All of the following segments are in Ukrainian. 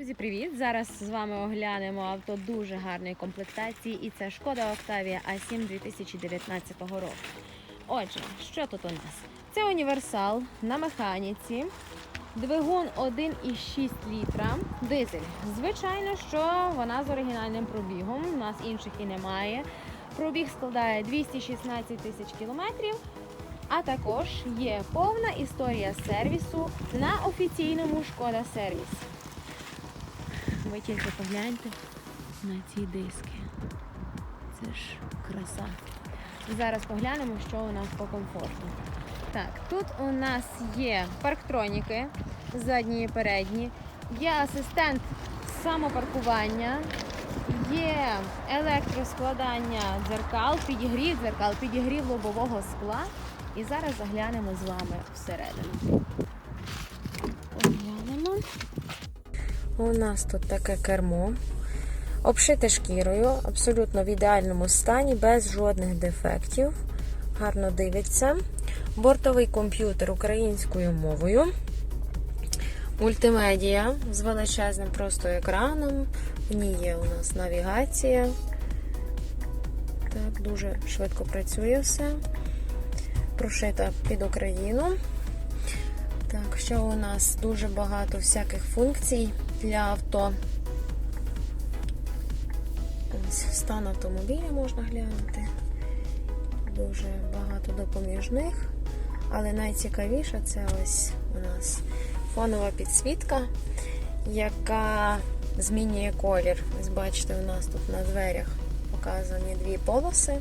Друзі, привіт! Зараз з вами оглянемо авто дуже гарної комплектації, і це Шкода Octavia A7 2019 року. Отже, що тут у нас? Це універсал на механіці, двигун 1,6 літра, дизель. Звичайно, що вона з оригінальним пробігом, у нас інших і немає. Пробіг складає 216 тисяч кілометрів. А також є повна історія сервісу на офіційному Шкода сервіс. Ви тільки погляньте на ці диски. Це ж краса. Зараз поглянемо, що у нас по комфорту. Так, тут у нас є парктроніки задні і передні, є асистент самопаркування, є електроскладання дзеркал, підігрів дзеркал, підігрів лобового скла. І зараз заглянемо з вами всередину. Поглянемо. У нас тут таке кермо, обшите шкірою, абсолютно в ідеальному стані, без жодних дефектів. Гарно дивиться. Бортовий комп'ютер українською мовою. Мультимедіа з величезним просто екраном. В ній є у нас навігація. Так, дуже швидко працює все. Прошита під Україну. Так, ще у нас дуже багато всяких функцій для авто. Стан автомобіля можна глянути. Дуже багато допоміжних. Але найцікавіше це ось у нас фонова підсвітка, яка змінює колір. Ось бачите, у нас тут на дверях показані дві полоси.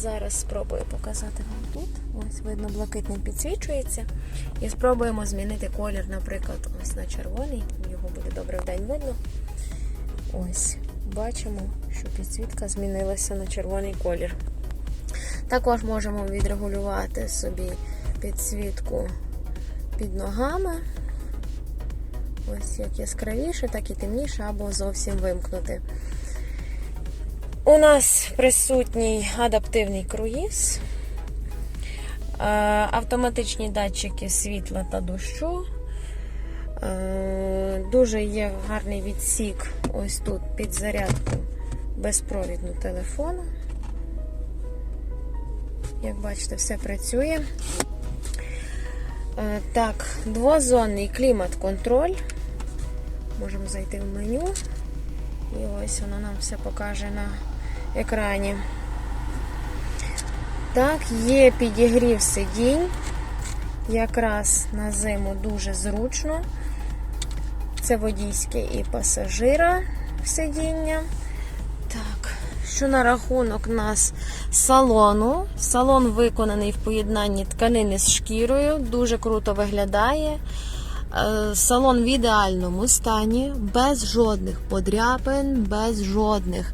Зараз спробую показати вам тут. Ось видно, блакитним підсвічується. І спробуємо змінити колір, наприклад, ось на червоний. Його буде добре в день видно. Ось, бачимо, що підсвітка змінилася на червоний колір. Також можемо відрегулювати собі підсвітку під ногами. Ось як яскравіше, так і темніше, або зовсім вимкнути. У нас присутній адаптивний круїз, е, автоматичні датчики світла та дощу. Е, Дуже є гарний відсік ось тут під зарядку безпровідну телефону. Як бачите, все працює. Е, Так, двозонний клімат-контроль. Можемо зайти в меню. І ось воно нам все покаже на екрані. Так, є підігрів сидінь. Якраз на зиму дуже зручно. Це водійське і пасажира сидіння. Так, що на рахунок нас салону. Салон виконаний в поєднанні тканини з шкірою, дуже круто виглядає. Е, Салон в ідеальному стані, без жодних подряпин, без жодних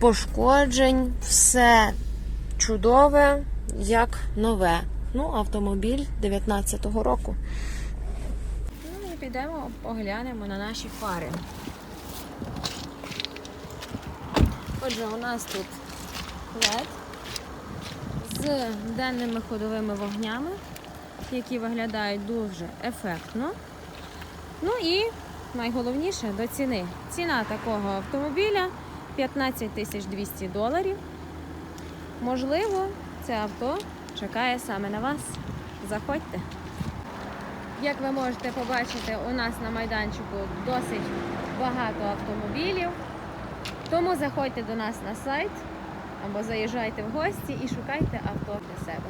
пошкоджень. Все чудове, як нове. Ну, автомобіль 19-го року. Ну і підемо поглянемо на наші фари. Отже, у нас тут LED з денними ходовими вогнями, які виглядають дуже ефектно. Ну і найголовніше до ціни. Ціна такого автомобіля 15 тисяч 200 доларів. Можливо, це авто чекає саме на вас. Заходьте. Як ви можете побачити, у нас на майданчику досить багато автомобілів. Тому заходьте до нас на сайт або заїжджайте в гості і шукайте авто для себе.